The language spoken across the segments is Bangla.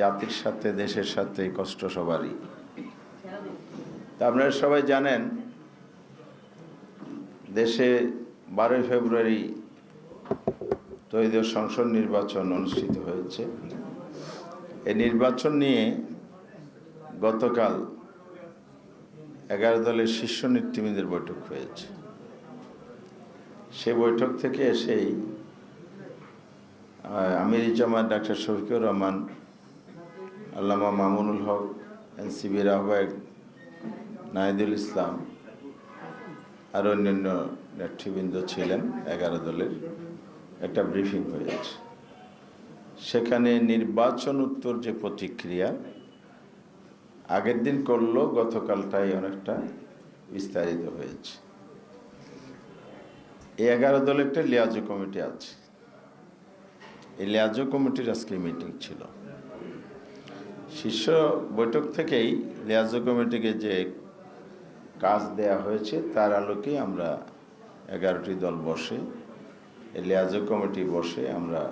জাতির সাথে, দেশের সাথে কষ্ট সবারই। তা আপনারা সবাই জানেন, দেশে বারোই ফেব্রুয়ারি ত্রয়োদশ সংসদ নির্বাচন অনুষ্ঠিত হয়েছে। এই নির্বাচন নিয়ে গতকাল এগারো দলের শীর্ষ নেতৃবৃন্দের বৈঠক হয়েছে। সে বৈঠক থেকে এসেই আমির জামাত ডাক্তার শফিকুর রহমান আল্লামা মামুনুল হক এনসিবির আহ্বায়ক নাহিদুল ইসলাম আর অন্যান্য নেতৃবৃন্দ ছিলেন এগারো দলের। একটা ব্রিফিং হয়েছে সেখানে নির্বাচন উত্তর যে প্রতিক্রিয়া, আগের দিন করল গতকালটাই অনেকটা বিস্তারিত হয়েছে। এই এগারো দলের একটা লিয়াজু কমিটি আছে। এই লিয়াজু কমিটির আজকে মিটিং ছিল। শীর্ষ বৈঠক থেকেই লিয়াজু কমিটিকে যে কাজ দেয়া হয়েছে, তার আলোকে আমরা এগারোটি দল বসে লিয়াজু কমিটি বসে আমরা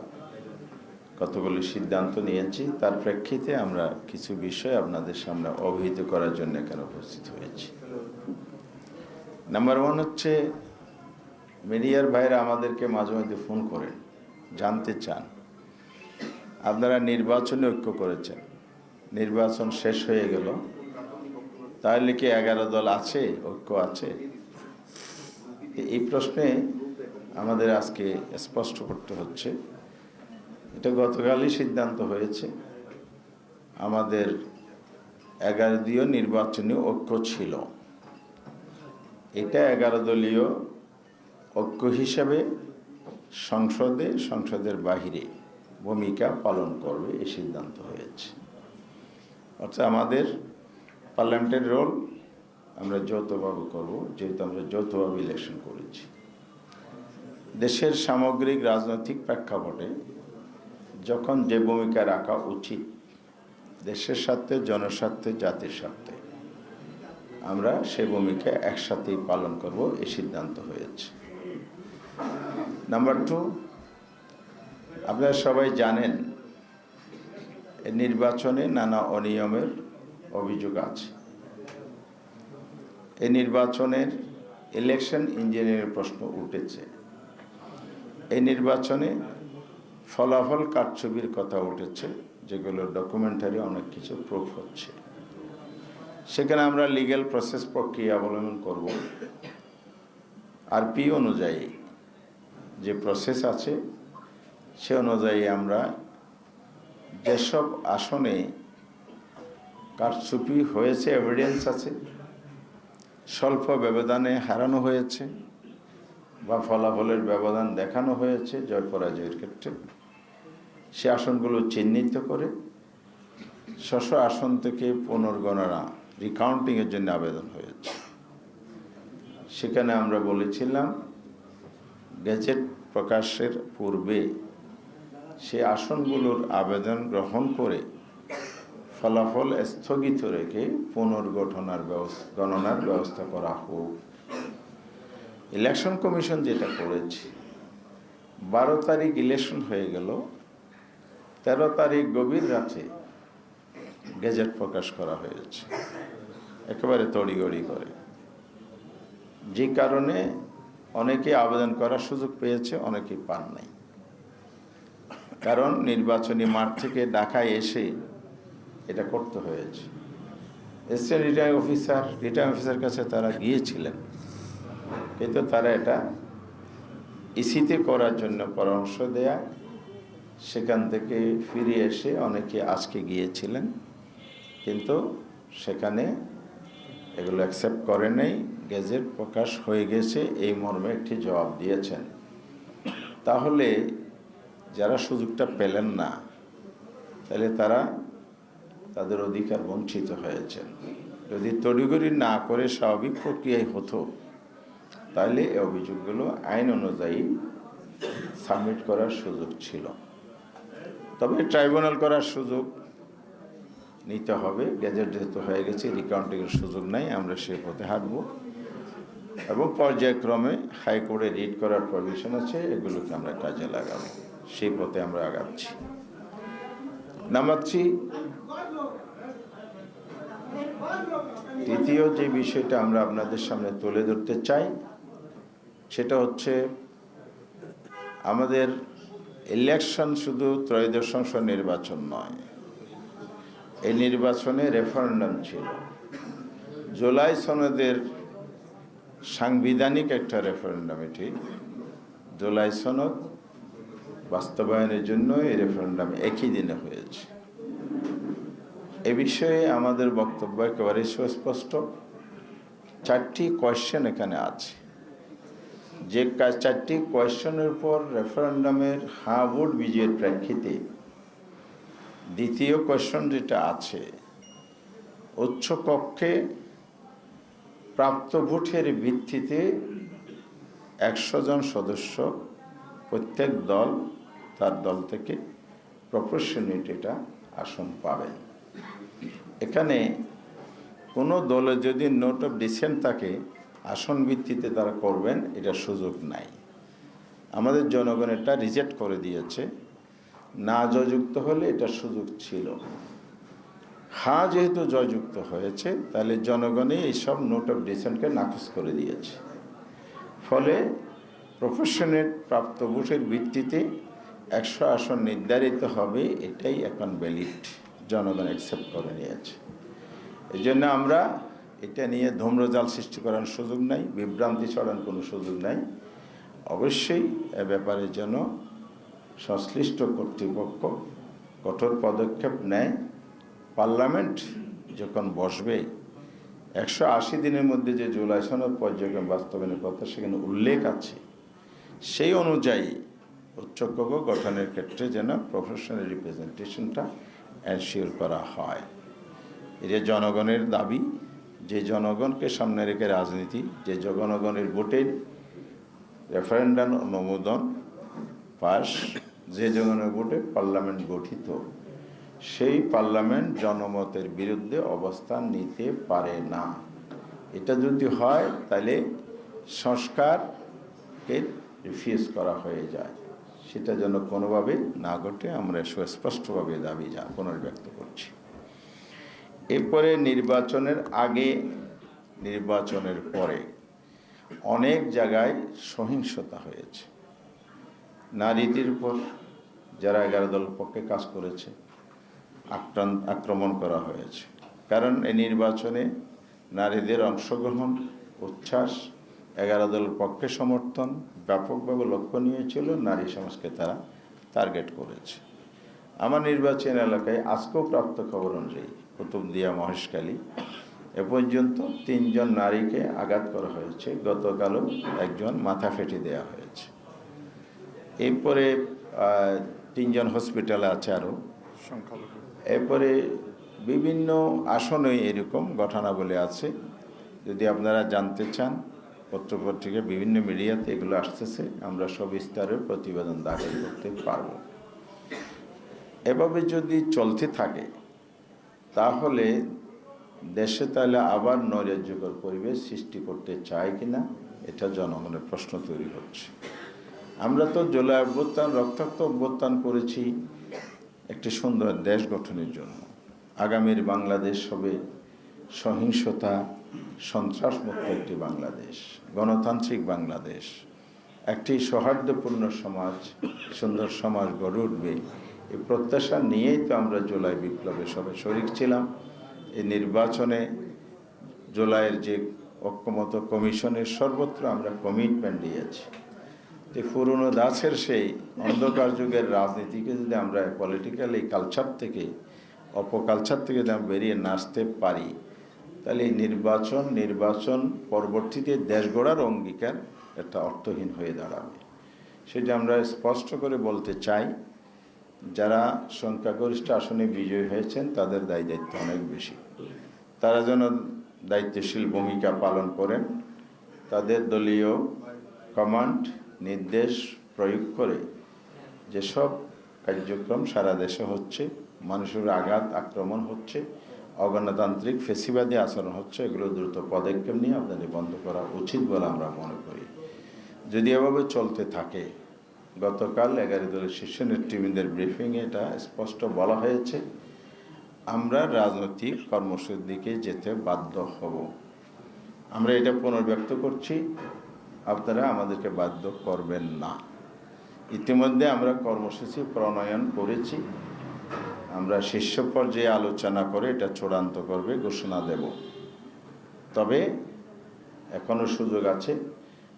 কতগুলি সিদ্ধান্ত নিয়েছি, তার প্রেক্ষিতে আমরা কিছু বিষয় আপনাদের সামনে অবহিত করার জন্য এখানে উপস্থিত হয়েছি। নাম্বার ওয়ান হচ্ছে মিডিয়ার ভাইরা আমাদেরকে মাঝে মধ্যে ফোন করেন, জানতে চান। আপনারা নির্বাচনে ঐক্য করেছেন। নির্বাচন শেষ হয়ে গেল। তাহলে কি এগারো দল আছে? ঐক্য আছে? এই প্রশ্নে আমাদের আজকে স্পষ্ট করতে হচ্ছে। এটা গতকালই সিদ্ধান্ত হয়েছে। আমাদের এগারো দলীয় নির্বাচনী ঐক্য ছিল। এটা এগারো দলীয় ঐক্য হিসাবে সংসদে, সংসদের বাহিরে ভূমিকা পালন করবে, এই সিদ্ধান্ত হয়েছে। অর্থাৎ আমাদের পার্লামেন্টের রোল আমরা যৌথভাবে করব, যেহেতু আমরা যৌথভাবে ইলেকশন করেছি। দেশের সামগ্রিক রাজনৈতিক প্রেক্ষাপটে যখন যে ভূমিকা রাখা উচিত, দেশের স্বার্থে, জনস্বার্থে, জাতির স্বার্থে, আমরা সে ভূমিকা একসাথেই পালন করব এই সিদ্ধান্ত হয়েছে। নাম্বার টু আপনারা সবাই জানেন নির্বাচনে নানা অনিয়মের অভিযোগ আছে। এই নির্বাচনের ইলেকশন ইঞ্জিনিয়ারিং প্রশ্ন উঠেছে। এই নির্বাচনে ফলাফল কারছবির কথা উঠেছে, যেগুলো ডকুমেন্টারি অনেক কিছু প্রুফ হচ্ছে। সেখানে আমরা লিগ্যাল প্রসেস প্রক্রিয়া অবলম্বন করব। আর পি অনুযায়ী যে প্রসেস আছে, সে অনুযায়ী আমরা যেসব আসনে কারচুপি হয়েছে এভিডেন্স আছে, স্বল্প ব্যবধানে হারানো হয়েছে বা ফলাফলের ব্যবধান দেখানো হয়েছে জয় পরাজয়ের ক্ষেত্রে, সে আসনগুলো চিহ্নিত করে শশ আসন থেকে পুনর্গণনা রিকাউন্টিংয়ের জন্য আবেদন হয়েছে। সেখানে আমরা বলেছিলাম, গেজেট প্রকাশের পূর্বে সে আসনগুলোর আবেদন গ্রহণ করে ফলাফল স্থগিত রেখে পুনর্গঠনার ব্যবস্থা, গণনার ব্যবস্থা করা হোক। ইলেকশন কমিশন যেটা করেছে, বারো তারিখ ইলেকশন হয়ে গেল, তেরো তারিখ গভীর রাতে গেজেট প্রকাশ করা হয়েছে, একেবারে তড়িগড়ি করে। যে কারণে অনেকে আবেদন করার সুযোগ পেয়েছে, অনেকে পান নাই। কারণ নির্বাচনী মাঠ থেকে ঢাকায় এসে এটা করতে হয়েছে। Assistant returning officer returning officer কাছে তারা গিয়েছিলেন। কিন্তু তারা এটা ইসিতে করার জন্য পরামর্শ দেয়া, সেখান থেকে ফিরে এসে অনেকে আজকে গিয়েছিলেন, কিন্তু সেখানে এগুলো অ্যাকসেপ্ট করে নেই, গেজেট প্রকাশ হয়ে গেছে, এই মর্মে একটি জবাব দিয়েছেন। তাহলে যারা সুযোগটা পেলেন না, তাহলে তারা তাদের অধিকার বঞ্চিত হয়েছেন। যদি তড়িগড়ি না করে স্বাভাবিক প্রক্রিয়ায় হতো, তাহলে এই অভিযোগগুলো আইন অনুযায়ী সাবমিট করার সুযোগ ছিল। তবে ট্রাইব্যুনাল করার সুযোগ নিতে হবে। গেজেট যেহেতু হয়ে গেছে, রিকাউন্টিংয়ের সুযোগ নাই, আমরা সে পথে হাঁটব। এবং পর্যায়ক্রমে হাইকোর্টে রিড করার প্রভিশন আছে, এগুলোকে আমরা কাজে লাগাবো। সেই পথে আমরা আগাচ্ছি। নামাচ্ছি তৃতীয় যে বিষয়টা আমরা আপনাদের সামনে তুলে ধরতে চাই, সেটা হচ্ছে আমাদের ইলেকশন শুধু ত্রয়োদশ সংসদ নির্বাচন নয়। এই নির্বাচনে রেফারেন্ডাম ছিল। জুলাই সনদের সাংবিধানিক একটা রেফারেন্ডাম এটি। জুলাই সনদ বাস্তবায়নের জন্য এই রেফারেন্ডাম একই দিনে হয়েছে। এ বিষয়ে আমাদের বক্তব্য একেবারে সুস্পষ্ট। চারটি কোয়েশ্চেন এখানে আছে। যে চারটি কোয়েশ্চেনের উপর রেফারেন্ডামের হা ভোট বিজয়ের প্রেক্ষিতে দ্বিতীয় কোয়েশ্চন যেটা আছে, উচ্চ কক্ষে প্রাপ্ত ভোটের ভিত্তিতে একশো জন সদস্য প্রত্যেক দল তার দল থেকে প্রপোর্শনেট এটা আসন পাবেন এখানে কোনো দলে যদি নোট অফ ডিসেন্ট থাকে, আসন ভিত্তিতে তারা করবেন, এটা সুযোগ নাই। আমাদের জনগণ এটা রিজেক্ট করে দিয়েছে। না জয়যুক্ত হলে এটা সুযোগ ছিল। হা যেহেতু জয়যুক্ত হয়েছে, তাহলে জনগণই এইসব নোট অফ ডিসেন্টকে নাকচ করে দিয়েছে। ফলে প্রফেশনের প্রাপ্ত ভোটের ভিত্তিতে একশো আসন নির্ধারিত হবে, এটাই এখন ভ্যালিড জনগণ অ্যাকসেপ্ট করে নিয়েছে। এই জন্য আমরা এটা নিয়ে ধূম্রজাল সৃষ্টি করার সুযোগ নাই, বিভ্রান্তি ছড়ানোর কোনো সুযোগ নাই। অবশ্যই এ ব্যাপারে যেন সংশ্লিষ্ট কর্তৃপক্ষ কঠোর পদক্ষেপ নেয়। পার্লামেন্ট যখন বসবে, একশো আশি দিনের মধ্যে যে জুলাই সনদ পর্যায়ক্রম বাস্তবায়নের কথা সেখানে উল্লেখ আছে, সেই অনুযায়ী উচ্চকক্ষ গঠনের ক্ষেত্রে যেন প্রফেশনাল রিপ্রেজেন্টেশনটা এনশিওর করা হয়। এটা জনগণের দাবি, যে জনগণকে সামনে রেখে রাজনীতি, যে জনগণের ভোটের রেফারেন্ডাম অনুমোদন পাস, যে জনগণের ভোটে পার্লামেন্ট গঠিত সেই পার্লামেন্ট জনমতের বিরুদ্ধে অবস্থান নিতে পারে না। এটা যদি হয় তাহলে সংস্কারকে রিফিউজ করা হয়ে যায়। সেটা যেন কোনোভাবে না ঘটে, আমরা সুস্পষ্টভাবে দাবি যা পুনর্ব্যক্ত করছি। এরপরে নির্বাচনের আগে, নির্বাচনের পরে অনেক জায়গায় সহিংসতা হয়েছে। নারীদের উপর যারা এগারো দল পক্ষে কাজ করেছে আক্রমণ করা হয়েছে। কারণ এই নির্বাচনে নারীদের অংশগ্রহণ, উচ্ছ্বাস, এগারো দলের পক্ষে সমর্থন ব্যাপকভাবে লক্ষ্য ছিল, নারী সমাজকে তারা টার্গেট করেছে। আমার নির্বাচন এলাকায় আজকেও প্রাপ্ত খবর অনুযায়ী কুতুবদিয়া মহেশখালী এ পর্যন্ত তিনজন নারীকে আঘাত করা হয়েছে। গতকালও একজন মাথা ফেটে দেওয়া হয়েছে। এরপরে তিনজন হসপিটালে আছে আরও। এরপরে বিভিন্ন আসনে এরকম ঘটনাবলী আছে। যদি আপনারা জানতে চান, পত্রপত্রিকা, বিভিন্ন মিডিয়াতে এগুলো আসতেছে, আমরা সবিস্তারের প্রতিবেদন দাখিল করতে পারব। এভাবে যদি চলতে থাকে, তাহলে দেশে তাহলে আবার নৈরাজ্যকর পরিবেশ সৃষ্টি করতে চায় কিনা, এটা জনগণের প্রশ্ন তৈরি হচ্ছে। আমরা তো জুলাই অভ্যুত্থান, রক্তাক্ত অভ্যুত্থান করেছি একটি সুন্দর দেশ গঠনের জন্য। আগামীর বাংলাদেশ হবে সহিংসতা, সন্ত্রাসমুক্ত একটি বাংলাদেশ, গণতান্ত্রিক বাংলাদেশ। একটি সৌহার্দ্যপূর্ণ সমাজ, সুন্দর সমাজ গড়ে উঠবে। এই প্রত্যাশা নিয়েই তো আমরা জুলাই বিপ্লবে সবাই শরিক ছিলাম। এই নির্বাচনে জুলাইয়ের যে ঐক্যমত কমিশনের সর্বত্র আমরা কমিটমেন্ট দিয়েছি। যে পুরনো দাসের সেই অন্ধকার যুগের রাজনীতিকে যদি আমরা পলিটিক্যাল এই কালচার থেকে, অপকালচার থেকে যদি আমরা বেরিয়ে নাচতে পারি, তাহলে এই নির্বাচন নির্বাচন পরবর্তীতে দেশ গড়ার অঙ্গীকার একটা অর্থহীন হয়ে দাঁড়াবে। সেটা আমরা স্পষ্ট করে বলতে চাই, যারা সংখ্যাগরিষ্ঠ আসনে বিজয়ী হয়েছেন, তাদের দায় দায়িত্ব অনেক বেশি। তারা যেন দায়িত্বশীল ভূমিকা পালন করেন, তাদের দলীয় কমান্ড নির্দেশ প্রয়োগ করে যেসব কার্যক্রম সারা দেশে হচ্ছে, মানুষের আঘাত, আক্রমণ হচ্ছে, অগণতান্ত্রিক ফেসিবাদী আচরণ হচ্ছে, এগুলো দ্রুত পদক্ষেপ নিয়ে আপনাদের বন্ধ করা উচিত বলে আমরা মনে করি। যদি এভাবে চলতে থাকে, গতকাল এগারো দলের শীর্ষ নেতৃবৃন্দের ব্রিফিংয়ে এটা স্পষ্ট বলা হয়েছে, আমরা রাজনৈতিক কর্মসূচির দিকে যেতে বাধ্য হব। আমরা এটা পুনর্ব্যক্ত করছি আপনারা আমাদেরকে বাধ্য করবেন না। ইতিমধ্যে আমরা কর্মসূচি প্রণয়ন করেছি। আমরা শীর্ষ পর্যায়ে আলোচনা করে এটা চূড়ান্ত করবে, ঘোষণা দেব। তবে এখনও সুযোগ আছে,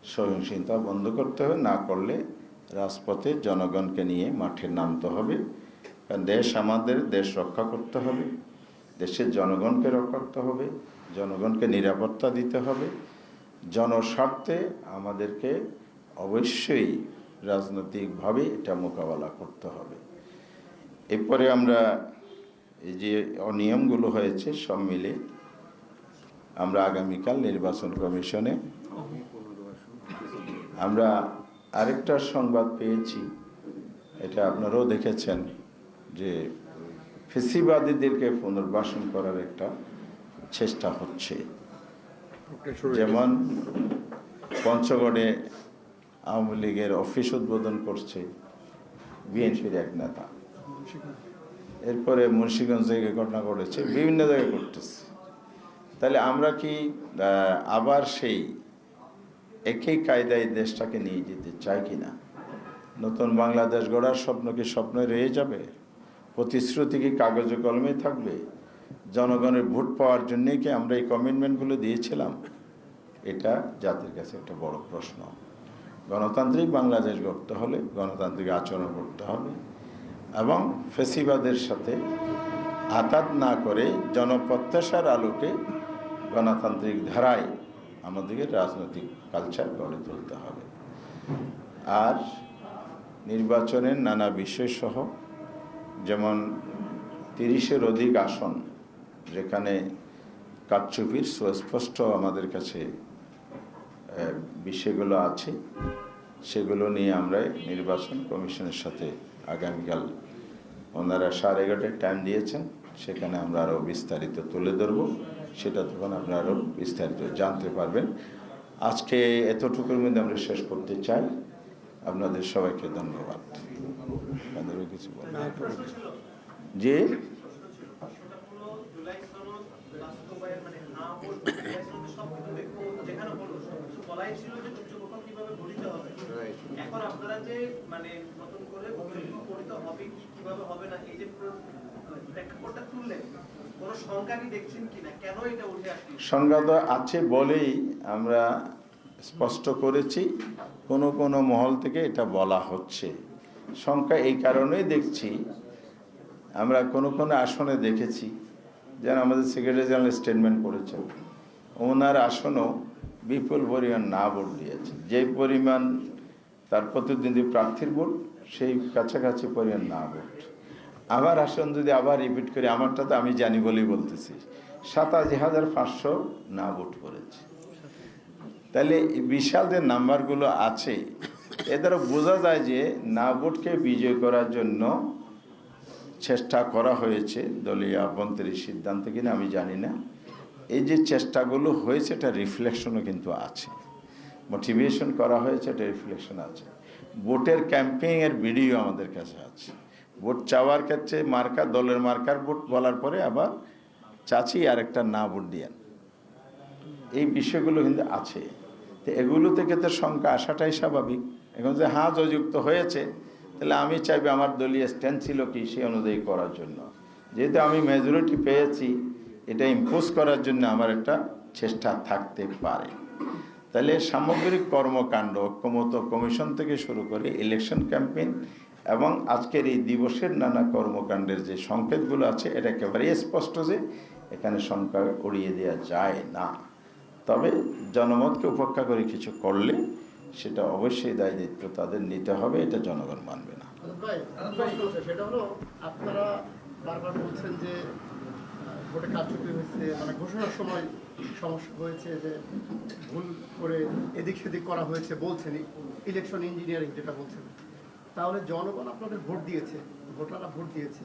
সহিংসতা বন্ধ করতে হবে, না করলে রাজপথে জনগণকে নিয়ে মাঠে নামতে হবে। কারণ দেশ আমাদের, দেশ রক্ষা করতে হবে, দেশের জনগণকে রক্ষা করতে হবে, জনগণকে নিরাপত্তা দিতে হবে। জনস্বার্থে আমাদেরকে অবশ্যই রাজনৈতিকভাবে এটা মোকাবেলা করতে হবে। এরপরে আমরা এই যে অনিয়মগুলো হয়েছে সব মিলে আমরা আগামীকাল নির্বাচন কমিশনে আমরা আরেকটা সংবাদ পেয়েছি, এটা আপনারাও দেখেছেন, যে ফেসিবাদীদেরকে পুনর্বাসন করার একটা চেষ্টা হচ্ছে। যেমন পঞ্চগড়ে আওয়ামী লীগের অফিস উদ্বোধন করছে বিএনপির এক নেতা। এরপরে মুন্সিগঞ্জ জায়গায় ঘটনা ঘটেছে, বিভিন্ন জায়গায় ঘটতেছে। তাহলে আমরা কি আবার সেই একই কায়দায় দেশটাকে নিয়ে যেতে চাই কি না নতুন বাংলাদেশ গড়ার স্বপ্ন কি স্বপ্নে রয়ে যাবে? প্রতিশ্রুতি কি কাগজে কলমে থাকবে? জনগণের ভোট পাওয়ার জন্যই কি আমরা এই কমিটমেন্টগুলো দিয়েছিলাম? এটা জাতির কাছে একটা বড় প্রশ্ন। গণতান্ত্রিক বাংলাদেশ গড়তে হলে গণতান্ত্রিক আচরণ করতে হবে এবং ফেসিবাদের সাথে আঘাত না করে জনপ্রত্যাশার আলোকে গণতান্ত্রিক ধারায় আমাদেরকে রাজনৈতিক কালচার গড়ে তুলতে হবে। আর নির্বাচনের নানা বিষয়সহ যেমন তিরিশের অধিক আসন যেখানে কারচুপির সুস্পষ্ট আমাদের কাছে বিষয়গুলো আছে, সেগুলো নিয়ে আমরা নির্বাচন কমিশনের সাথে আগামীকাল ওনারা সাড়ে এগারোটায় টাইম দিয়েছেন, সেখানে আমরা আরও বিস্তারিত তুলে ধরবো, সেটা তখন আপনারা আরও বিস্তারিত জানতে পারবেন। আজকে এতটুকুর মধ্যে আমরা শেষ করতে চাই। আপনাদের সবাইকে ধন্যবাদ। কিছু যে সবকিছু বলাই ছিল যে পর্যবেক্ষণ কীভাবে গঠিত হবে। এখন আপনারা যে মানে নতুন করে পর্যবেক্ষণ গঠিত হবে কি কীভাবে হবে না এই যে প্রেক্ষাপটটা তুললেন কোনো শঙ্কা কি দেখছেন কিনা কেন এটা উঠে আসছে সংঘাত আছে বলেই আমরা স্পষ্ট করেছি কোনো কোনো মহল থেকে এটা বলা হচ্ছে। সংখ্যা এই কারণেই দেখছি আমরা কোনো কোনো আসনে দেখেছি যেন আমাদের সেক্রেটারি জেনারেল স্টেটমেন্ট করেছেন ওনার আসনও বিপুল পরিমাণ না ভোট দিয়েছে। যে পরিমাণ তার প্রতিদ্বন্দ্বী প্রার্থীর ভোট, সেই কাছাকাছি পরিমাণ না ভোট। আবার আসন যদি আবার রিপিট করি, আমারটা তো আমি জানি বলেই বলতেছি। সাতাশি হাজার পাঁচশো না ভোট করেছে। তাহলে বিশাল যে নাম্বারগুলো আছে। এ দ্বারা বোঝা যায় যে না ভোটকে বিজয় করার জন্য চেষ্টা করা হয়েছে দলীয় আভ্যন্তরীণ সিদ্ধান্ত কিনা আমি জানি না। এই যে চেষ্টাগুলো হয়েছে, এটা রিফ্লেকশনও কিন্তু আছে। মোটিভেশন করা হয়েছে, এটা রিফ্লেকশন আছে। ভোটের ক্যাম্পেইনের ভিডিও আমাদের কাছে আছে। ভোট চাওয়ার ক্ষেত্রে মার্কা, দলের মার্কার ভোট বলার পরে আবার চাচি আরেকটা না ভোট দিয়েন। এই বিষয়গুলো কিন্তু আছে। তো এগুলো থেকে তো সংখ্যা আসাটাই স্বাভাবিক। এখন যে হ্যাঁ জয়যুক্ত হয়েছে, তাহলে আমি চাইবে আমার দলীয় স্ট্যান্ড ছিল কি, সেই অনুযায়ী করার জন্য। যেহেতু আমি মেজরিটি পেয়েছি এটা ইম্পোজ করার জন্য আমার একটা চেষ্টা থাকতে পারে। তাহলে সামগ্রিক কর্মকাণ্ড ঐক্যমত কমিশন থেকে শুরু করে ইলেকশন ক্যাম্পেইন এবং আজকের এই দিবসের নানা কর্মকাণ্ডের যে সংকেতগুলো আছে এটা একেবারে স্পষ্ট যে এখানে সংখ্যা উড়িয়ে দেওয়া যায় না। তবে জনমতকে উপেক্ষা করে কিছু করলে সেটা অবশ্যই দায় দায়িত্ব তাদের নিতে হবে এটা জনগণ মানবে না। হচ্ছে, সেটা হলো আপনারা বারবার বলছেন যে ভোটে কারচুপি হয়েছে মানে ঘোষণার সময় সমস্যা হয়েছে যে ভুল করে এদিক সেদিক করা হয়েছে বলছেন ইলেকশন ইঞ্জিনিয়ারিং যেটা বলছেন। তাহলে জনগণ আপনাদের ভোট দিয়েছে, ভোটাররা ভোট দিয়েছে।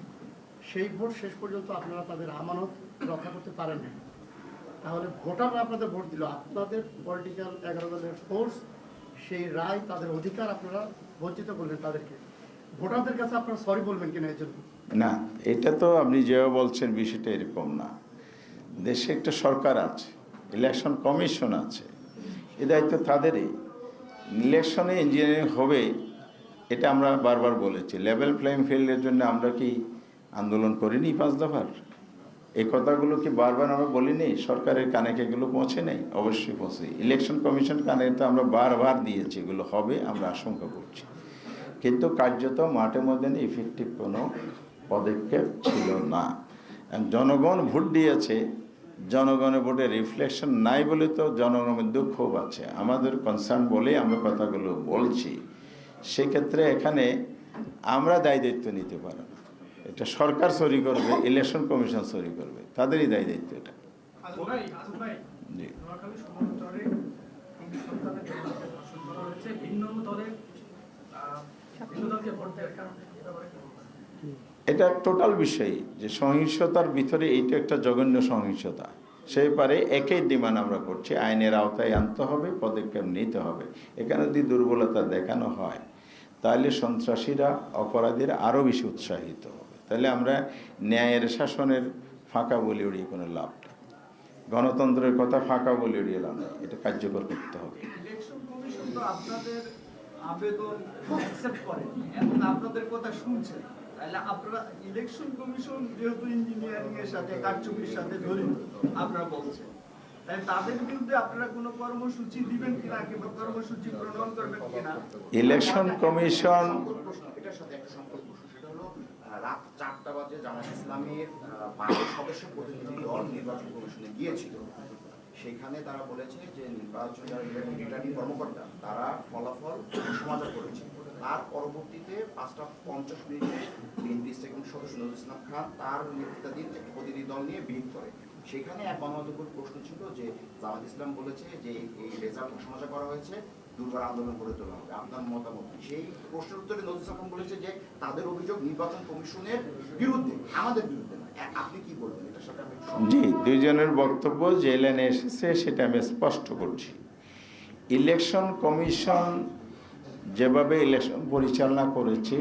সেই ভোট শেষ পর্যন্ত আপনারা তাদের আমানত রক্ষা করতে পারেন না তাহলে ভোটাররা আপনাদের ভোট দিল, আপনাদের পলিটিক্যাল এগারো দলের ফোর্স সেই রায়, তাদের অধিকার আপনারা বঞ্চিত করলেন তাদেরকে। ভোটারদের কাছে আপনারা সরি বলবেন কিনা এর জন্য? না, এটা তো আপনি যেভাবে বলছেন বিষয়টা এরকম না। দেশে একটা সরকার আছে ইলেকশন কমিশন আছে। এ দায়িত্ব তাদেরই। ইলেকশনে ইঞ্জিনিয়ারিং হবে, এটা আমরা বারবার বলেছি। লেভেল প্লেইং ফিল্ডের জন্য আমরা কি আন্দোলন করিনি পাঁচ দফার? এই কথাগুলো কি বারবার আমরা বলিনি? সরকারের কানে এগুলো পৌঁছে নেই? অবশ্যই পৌঁছে। ইলেকশন কমিশন কানে তো আমরা বারবার দিয়েছি, এগুলো হবে, আমরা আশঙ্কা করছি। কিন্তু কার্যত মাঠের মধ্যে ইফেক্টিভ কোনো পদক্ষেপ ছিল না। জনগণ ভোট দিয়েছে জনগণের ভোটে রিফ্লেকশন নাই বলে তো জনগণের দুঃখ আছে। আমাদের কনসার্ন বলেই আমরা কথাগুলো বলছি। সেক্ষেত্রে এখানে আমরা দায় দায়িত্ব নিতে পারব না। এটা সরকার সরি করবে ইলেকশন কমিশন সরি করবে তাদেরই দায় দায়িত্ব এটা। জি। দলের ভিন্ন দলকে ভোট দেওয়ার কারণে এটা টোটাল বিষয় যে সহিংসতার ভিতরে এইটা একটা জঘন্য সহিংসতা। সেই পারে একই ডিমান্ড আমরা করছি, আইনের আওতায় আনতে হবে, পদক্ষেপ নিতে হবে। এখানে যদি দুর্বলতা দেখানো হয়, তাহলে সন্ত্রাসীরা, অপরাধীরা আরও বেশি উৎসাহিত হবে। তাহলে আমরা ন্যায়ের শাসনের ফাঁকা বলে উড়িয়ে কোনো লাভ নেই। গণতন্ত্রের কথা ফাঁকা বলে উড়িয়ে লাভ নেই, এটা কার্যকর করতে হবে। আপনাদের আবেদন কথা তাহলে আপনারা ইলেকশন কমিশন যেহেতু ইঞ্জিনিয়ারিং এর সাথে কারচুপির সাথে আপনারা বলছেন। তাই তাদের বিরুদ্ধে আপনারা কোনো কর্মসূচি দিবেন কিনা কিংবা কর্মসূচি প্রণয়ন করবেন কিনা? ইলেকশন কমিশন এটার সাথে একটা সম্পর্ক সেটা হলো রাত চারটা বাজে জামাত ইসলামের সদস্য প্রতিনিধি দল নির্বাচন কমিশনে গিয়েছিল। সেখানে তারা বলেছে যে নির্বাচন যারা রিটার্নিং কর্মকর্তা তারা ফলাফল সমাচার করেছে। তার পরবর্তীতে পাঁচটা পঞ্চাশ মিনিটে বিএনপি সেকেন্ড সদস্য নজরুল ইসলাম খান তার নেতৃত্বাধীন একটা প্রতিনিধি দল নিয়ে ভিড় করে। সেখানে এক গণমাধ্যমের প্রশ্ন ছিল যে, জামাত ইসলাম বলেছে যে এই রেজাল্ট ঘোষণা করা হয়েছে, দুর্বার আন্দোলন করে তোলা হবে। আপনার মতামত সেই প্রশ্নের উত্তরে নজরুল ইসলাম বলেছে যে, তাদের অভিযোগ নির্বাচন কমিশনের বিরুদ্ধে, আমাদের বিরুদ্ধে না আপনি কি বলবেন এটার সাথে আমি জি, দুইজনের বক্তব্য যে লাইনে এসেছে, সেটা আমি স্পষ্ট করছি। ইলেকশন কমিশন যেভাবে ইলেকশন পরিচালনা করেছে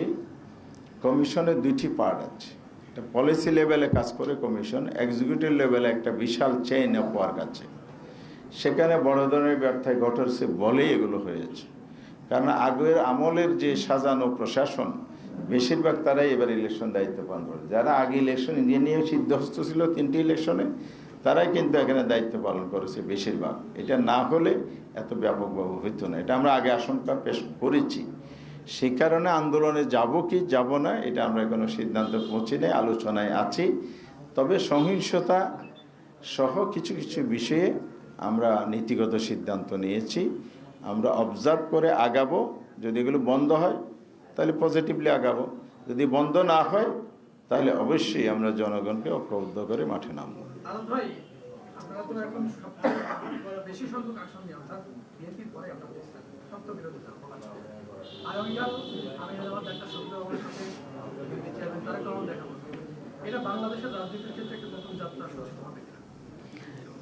কমিশনের দুইটি পার্ট আছে। একটা পলিসি লেভেলে কাজ করে কমিশন এক্সিকিউটিভ লেভেলে একটা বিশাল চেইন অফ ওয়ার্ক আছে। সেখানে বড় ধরনের ব্যর্থায় ঘটেছে বলেই এগুলো হয়েছে। কারণ আগের আমলের যে সাজানো প্রশাসন, বেশিরভাগ তারাই এবার ইলেকশন দায়িত্ব পালন করে। যারা আগে ইলেকশন ইন্ডিয়া নিয়ে সিদ্ধস্ত ছিল তিনটি ইলেকশনে তারাই কিন্তু এখানে দায়িত্ব পালন করেছে বেশিরভাগ। এটা না হলে এত ব্যাপকভাবে হইতো না। এটা আমরা আগে আশঙ্কা পেশ করেছি। সেই কারণে আন্দোলনে যাব কি যাব না, এটা আমরা কোনো সিদ্ধান্ত পৌঁছে নেই, আলোচনায় আছি। তবে সহিংসতা সহ কিছু কিছু বিষয়ে আমরা নীতিগত সিদ্ধান্ত নিয়েছি। আমরা অবজার্ভ করে আগাবো। যদি এগুলো বন্ধ হয়, তাহলে পজিটিভলি আগাবো। যদি বন্ধ না হয়, তাহলে অবশ্যই আমরা জনগণকে ঐক্যবদ্ধ করে মাঠে নামবো। তো এখন বেশি সংখ্যক অর্থাৎ বিএনপির পরে বিরোধিতা আগামীকাল আমি একটা শব্দ আমার সাথে চেয়ারম্যান এটা বাংলাদেশের রাজনীতির ক্ষেত্রে একটা নতুন যাত্রা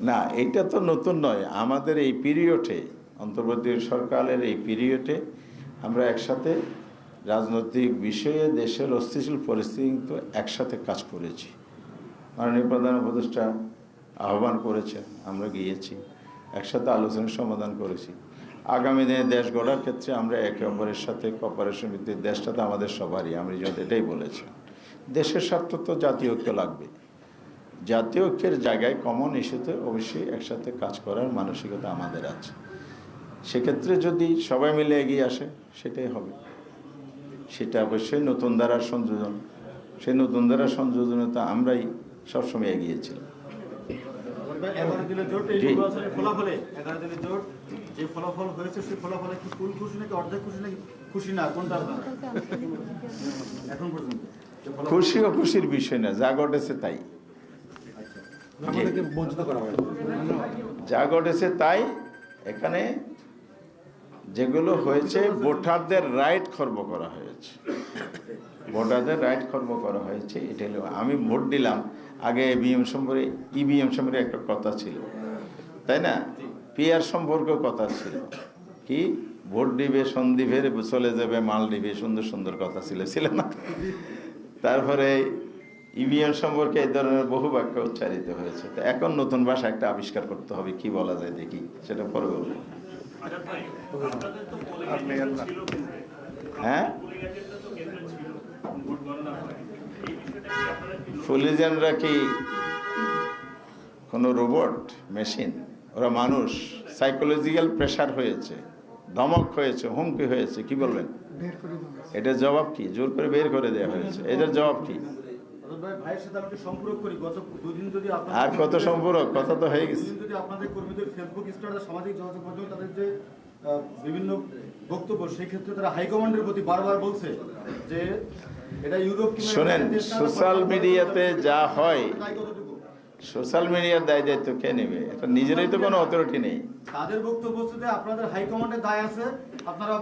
না, এটা তো নতুন নয়। আমাদের এই পিরিয়ডে অন্তর্বর্তী সরকারের এই পিরিয়ডে আমরা একসাথে রাজনৈতিক বিষয়ে দেশের অস্থিতিশীল পরিস্থিতি কিন্তু একসাথে কাজ করেছি। মাননীয় প্রধান উপদেষ্টা আহ্বান করেছেন, আমরা গিয়েছি, একসাথে আলোচনার সমাধান করেছি। আগামী দিনে দেশ গড়ার ক্ষেত্রে আমরা একে অপরের সাথে কপারেশন ভিত্তিক দেশটা তো আমাদের সবারই, আমি যত এটাই বলেছি। দেশের স্বার্থ তো জাতীয় ঐক্য লাগবে। জাতীয় ঐক্যের জায়গায় কমন ইস্যুতে অবশ্যই একসাথে কাজ করার মানসিকতা আমাদের আছে। সেক্ষেত্রে যদি সবাই মিলে এগিয়ে আসে, সেটাই হবে। সেটা অবশ্যই নতুন ধারার সংযোজন। সেই নতুন ধারার সংযোজনে তো আমরাই সবসময় এগিয়েছিলাম এগারো দিনের জোট এই নির্বাচনের ফলাফলে এগারো দিনের জোট যে ফলাফল হয়েছে সেই ফলাফলে কি ফুল খুশি নাকি অর্ধেক খুশি নাকি খুশি না? কোনটা? আপনার এখন পর্যন্ত। খুশি ও খুশির বিষয় না যা ঘটেছে তাই। করা যা ঘটেছে তাই এখানে যেগুলো হয়েছে, ভোটারদের রাইট খর্ব করা হয়েছে। ভোটারদের রাইট খর্ব করা হয়েছে, এটা হলো, আমি ভোট দিলাম, আগে ইভিএম সম্পর্কে ইভিএম সম্পর্কে একটা কথা ছিল। তাই না? পিআর সম্পর্কে কথা ছিল। কি? ভোট দিবে সন্দীপের চলে যাবে, মাল দিবে, সুন্দর সুন্দর কথা ছিল ছিল না? তারপরে ইভিএম সম্পর্কে এই ধরনের বহু বাক্য উচ্চারিত হয়েছে। তো এখন নতুন ভাষা একটা আবিষ্কার করতে হবে, কি বলা যায় দেখি, সেটা পরে বলব। হ্যাঁ? ফুলিজেনরা কি কোনো রোবট? মেশিন? ওরা মানুষ। সাইকোলজিক্যাল প্রেশার হয়েছে। ধমক হয়েছে হুমকি হয়েছে কি বলবেন। এটার জবাব কি? জোর করে বের করে দেওয়া হয়েছে। এটার জবাব কি? আর কত সম্পর্ক? কথা তো হয়ে গেছে। যদি আপনাদের কর্মীদের ফেসবুক সামাজিক যোগাযোগ মাধ্যমে তাদের যে বিভিন্ন বক্তব্য সেই ক্ষেত্রে তারা হাইকমান্ডের প্রতি বারবার বলছে যে এটা ইউরোপ শোনেন সোশ্যাল মিডিয়াতে যা হয় সোশ্যাল মিডিয়ার দায় দায়িত্ব কে নেবে? এটা নিজেরই তো কোনো অথরিটি নেই। তাদের বক্তব্য আপনাদের হাইকমান্ডের দায় আছে। আপনারা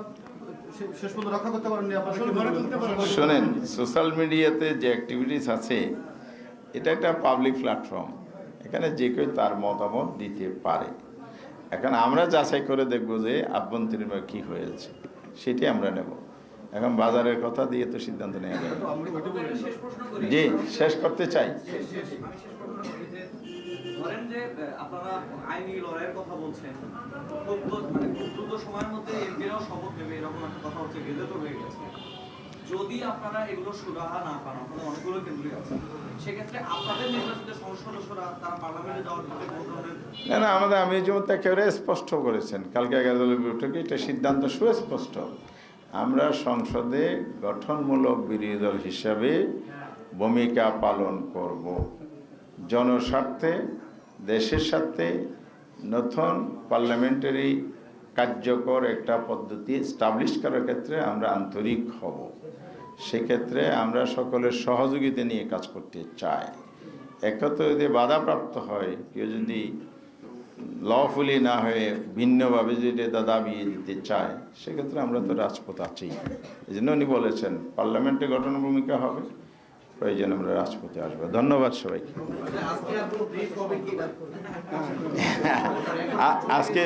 শোনেন সোশ্যাল মিডিয়াতে যে অ্যাক্টিভিটিস আছে এটা একটা পাবলিক প্ল্যাটফর্ম এখানে যে কেউ তার মতামত দিতে পারে। এখন আমরা যাচাই করে দেখব যে আভ্যন্তরীণভাবে কী হয়েছে। সেটি আমরা নেব। এখন বাজারের কথা দিয়ে তো সিদ্ধান্ত নেওয়া যাবে। না। আমরা ওইটা বলি। শেষ প্রশ্ন করি জি শেষ করতে চাই ধরেন যে আপনারা আইনি লড়াইয়ের কথা বলছেন খুব মানে খুব দ্রুত সময়ের মধ্যে এমপিরাও শপথ নেবে এরকম একটা কথা হচ্ছে গেজেটও হয়ে গেছে। যদি আপনারা এগুলো সুরাহা না পান আপনাদের অনেকগুলো কেন্দ্রই আছে সেক্ষেত্রে আপনাদের নির্বাচিত সদস্যরা তারা পার্লামেন্টে যাওয়ার ক্ষেত্রে কোন ধরনের না না আমাদের আমি যেমন একেবারে স্পষ্ট করেছেন। কালকে এগারো দলের বৈঠকে এটা সিদ্ধান্ত সুস্পষ্ট। আমরা সংসদে গঠনমূলক বিরোধী দল হিসাবে ভূমিকা পালন করব। জনস্বার্থে দেশের সাথে নতুন পার্লামেন্টারি কার্যকর একটা পদ্ধতি স্টাবলিশ করার ক্ষেত্রে আমরা আন্তরিক হব। সেক্ষেত্রে আমরা সকলের সহযোগিতা নিয়ে কাজ করতে চাই। একত্র যদি বাধাপ্রাপ্ত হয়, কেউ যদি লফুলি না হয়ে ভিন্নভাবে যদি এটা দাবিয়ে দিতে চায়, সেক্ষেত্রে আমরা তো রাজপথ আছি এই জন্য উনি বলেছেন পার্লামেন্টে গঠন ভূমিকা হবে। প্রয়োজন আমরা রাজপথে আসব। ধন্যবাদ সবাইকে। আজকে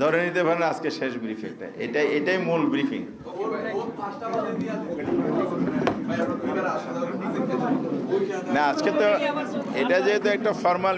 ধরে নিতে পারেন আজকে শেষ ব্রিফিংটা। এটাই এটাই মূল ব্রিফিং। না, আজকে তো এটা যেহেতু একটা ফর্মাল